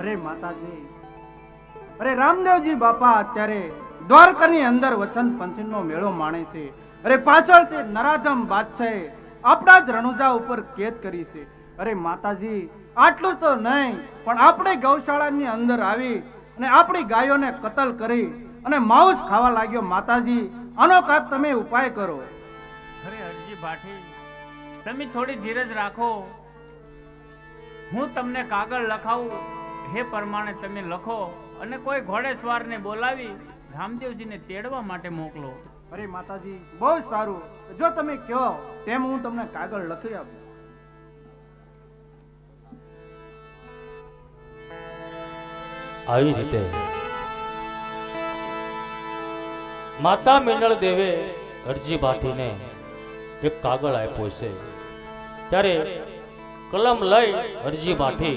અરે માતાજી, અરે રામદેવજી બાપા અત્યારે દ્વારકાની અંદર વચન પંચમીનો મેળો માણે છે. અરે પાછળથી નરાધમ બાદશાહે આપણા જ રણુજા ઉપર કેદ કરી છે. અરે માતાજી, આટલું તો નહીં, પણ આપણે ગૌશાળાની અંદર આવી અને આપણી ગાયોને કતલ કરી અને માઉસ ખાવા લાગ્યો માતાજી, આનો કાંક તમે ઉપાય કરો? અરે હરજી ભાઠી, તમે થોડી ધીરજ રાખો. હું તમને કાગળ લખાવું હે પ્રમાણે તમે લખો અને કોઈ ઘોડેસવારને બોલાવી રામદેવજીને તેડવા માટે મોકલો. અરે માતાજી બહુ સારું. જો તમે કહો તેમ હું તમને કાગળ લખી આપું. આવી રીતે માતા મિનળ દેવે અરજી ભાટીને એક કાગળ આપ્યો છે. ત્યારે કલમ લઈ અરજી ભાટી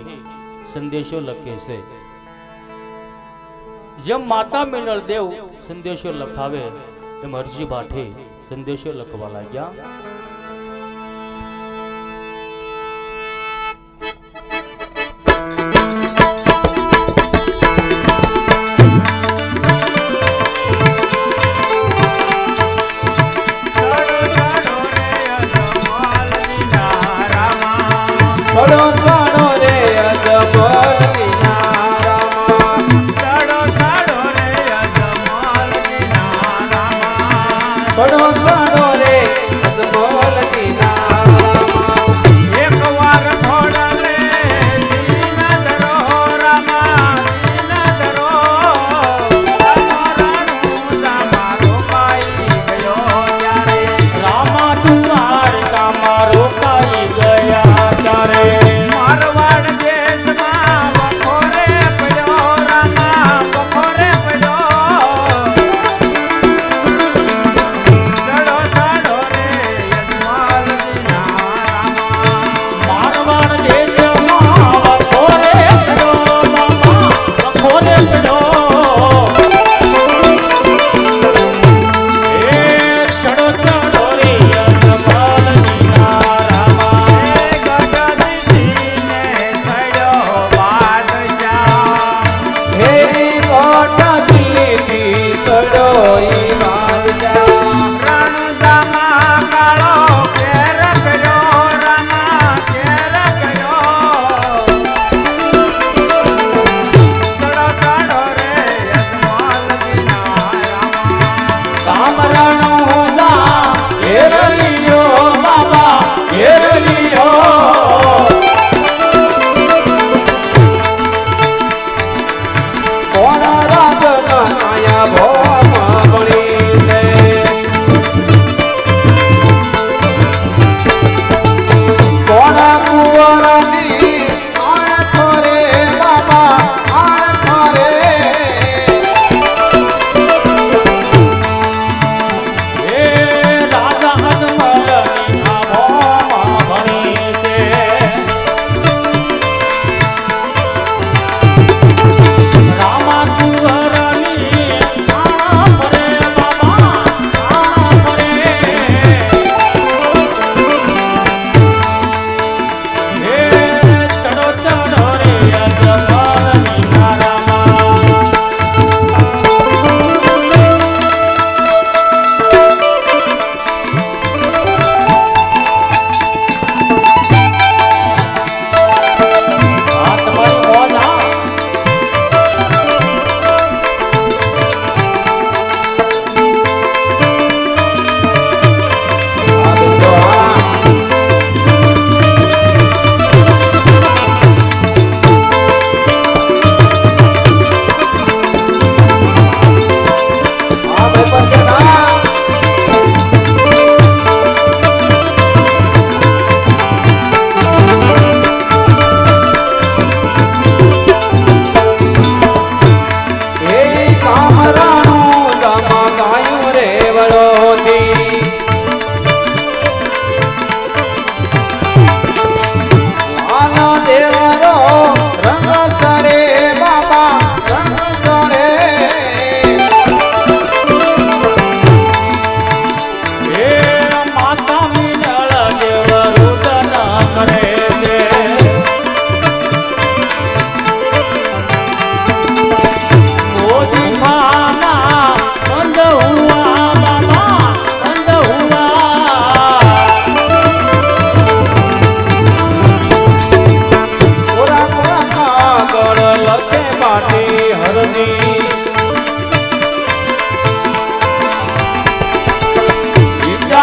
સંદેશો લખે છે. જેમ માતા મિનળ દેવ સંદેશો લખાવે, એમ હરજી ભાઠે સંદેશો લખવા લાગ્યા.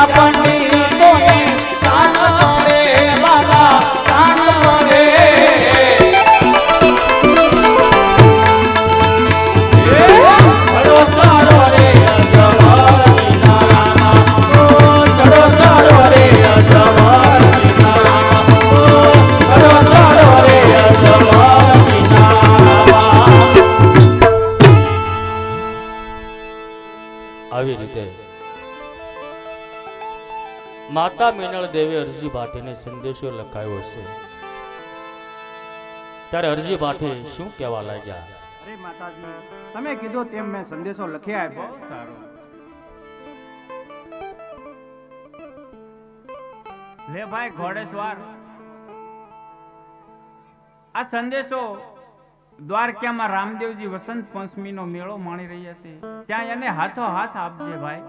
બીજા પંડિતોની સાંજ પડે બાબા સાંજ પડે ચડો સારો રે અજવાર સીતારામા ચડો સારો રે અજવાર સીતારામા ચડો સારો રે અજવાર સીતારામા આવી રીતે માતા મેનળ દેવે અરજી ભાટીને સંદેશો લખાયો છે. ત્યારે અરજી ભાટી શું કહેવા લાગ્યા? અરે માતાજી તમે કીધું તેમ મેં સંદેશો લખી આપ્યો સારો. લે ભાઈ ઘોડેશ્વર આ સંદેશો દ્વારકામાં રામદેવજી વસંત પંચમીનો મેળો માણી રહ્યા છે. ત્યાં એને હાથો હાથ આપજે ભાઈ.